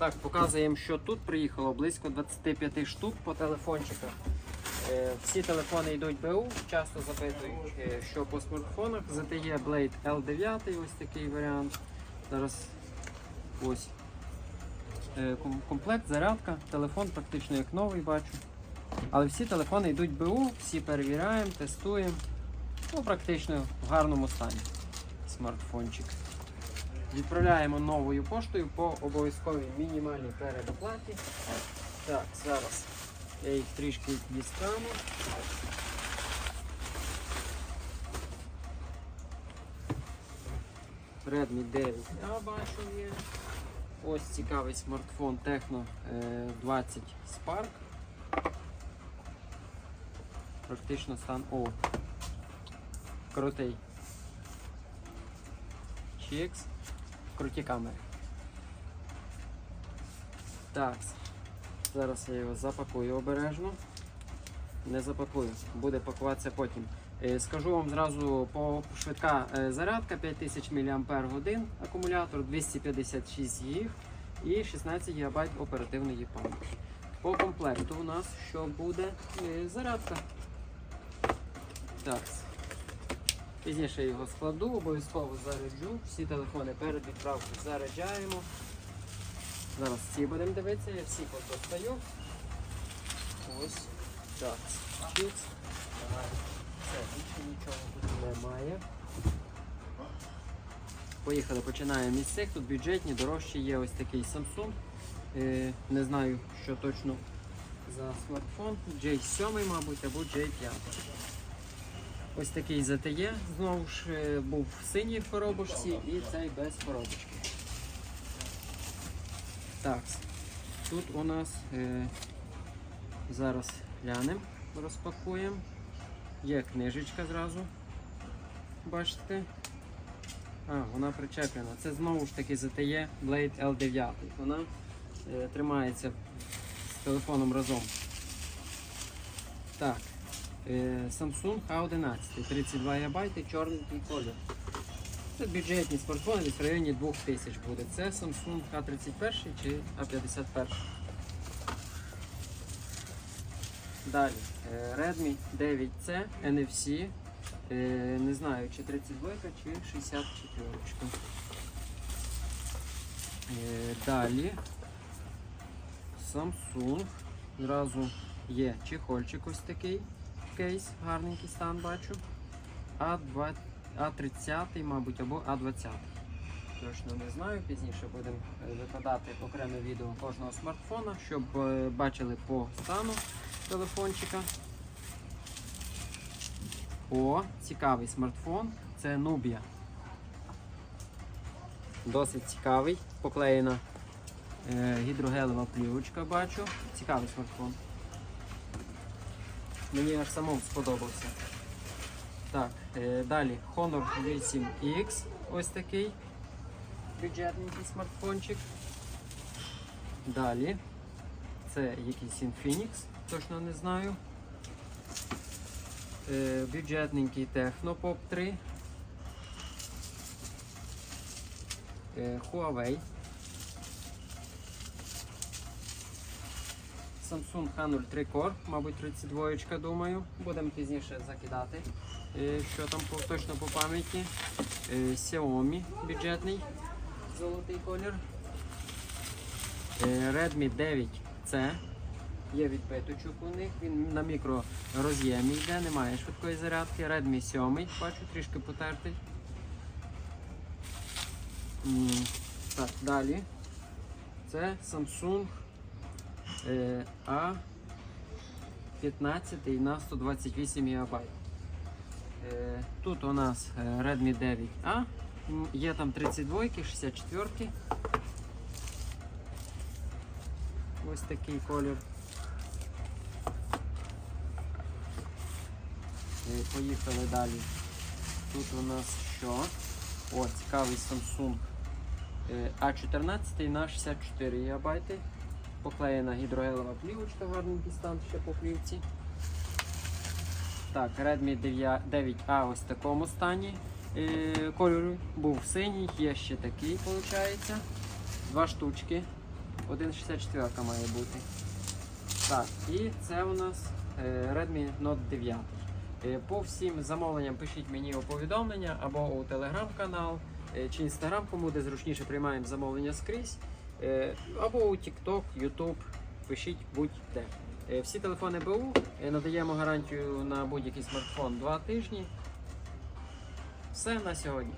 Так, показуємо, що тут приїхало близько 25 штук по телефончиках. Е, Всі телефони йдуть БУ, часто запитують, е, що по смартфонах. ZTE Blade L9, ось такий варіант. Зараз ось е, комплект, зарядка, телефон практично як новий бачу. Але всі телефони йдуть БУ, всі перевіряємо, тестуємо. Ну, практично в гарному стані смартфончик. Відправляємо новою поштою по обов'язковій мінімальній передоплаті. Так, зараз я їх трішки дістану. Redmi 9 я бачу є. Ось цікавий смартфон Tecno е, 20 Spark. Практично стан. О! Крутий. Чікс. Круті камери. Так. Зараз я його запакую обережно. Не запакую, буде пакуватися потім. Е, Скажу вам зразу по швидка е, зарядка 5000 мАч акумулятор, 256 гіг і 16 ГБ оперативної пам'яті. По комплекту у нас що буде Е, зарядка. Так. Пізніше його складу, обов'язково заряджу. Всі телефони перед відправкою заряджаємо. Зараз ці будемо дивитися, я всі достаю. Ось. Так. Немає. Поїхали, починаємо із цих. Тут бюджетні, дорожчі є ось такий Samsung. Е, не знаю, що точно за смартфон. J7, мабуть, або J5. Ось такий ZTE, знову ж е, був в синій коробочці і цей без коробочки. Так, тут у нас е, зараз глянемо, розпакуємо. Є книжечка зразу. Бачите? А, вона причеплена. Це знову ж таки ZTE Blade L9. Вона е, тримається з телефоном разом. Так. Е, Samsung A11, 32 ГБ, чорний колір. Це бюджетні смартфони в районі 2000 буде. Це Samsung A31 чи A51. Далі е, Redmi 9C NFC. Е, Не знаю, чи 32 чи 64. Е, Далі Samsung. Зразу є чехольчик ось такий кейс, гарненький стан бачу. А2, А30, мабуть, або А20. Точно не знаю, пізніше будемо е, викладати окреме відео кожного смартфона, щоб е, бачили по стану телефончика. О, цікавий смартфон. Це Nubia. Досить цікавий. Поклеєна е, гідрогелева плівочка, бачу. Цікавий смартфон. Мені аж самому сподобався. Так, е, далі Honor 8X, ось такий бюджетненький смартфончик. Далі це якийсь Infinix, точно не знаю. Е, бюджетненький Techno Pop 3. Е, Huawei. Samsung H03 Core, мабуть 32 думаю. Будемо пізніше закидати, е, що там точно по пам'яті. Е, Xiaomi бюджетний, золотий колір. Е, Redmi 9C. Є відбиточок у них, він на мікророз'ємі йде, немає швидкої зарядки. Redmi 7, бачу, трішки потертий. Так, далі. Це Samsung е, А15 на 128 ГБ. Е, Тут у нас е, Redmi 9A, є там 32, 64. Ось такий колір. Поїхали далі. Тут у нас що? О, цікавий Samsung е, А14 на 64 ГБ. Поклеєна гідрогелева плівочка, гарненький стан ще по плівці. Так, Redmi 9 9A ось в такому стані. Е, кольору був синій, є ще такий, виходить. Два штучки. 1,64 має бути. Так, і це у нас е, Redmi Note 9. Е, По всім замовленням пишіть мені у повідомлення або у телеграм-канал е, чи інстаграм, кому де зручніше приймаємо замовлення скрізь, або у TikTok, YouTube. Пишіть будь-де. Е, Всі телефони БУ е, надаємо гарантію на будь-який смартфон 2 тижні. Все на сьогодні.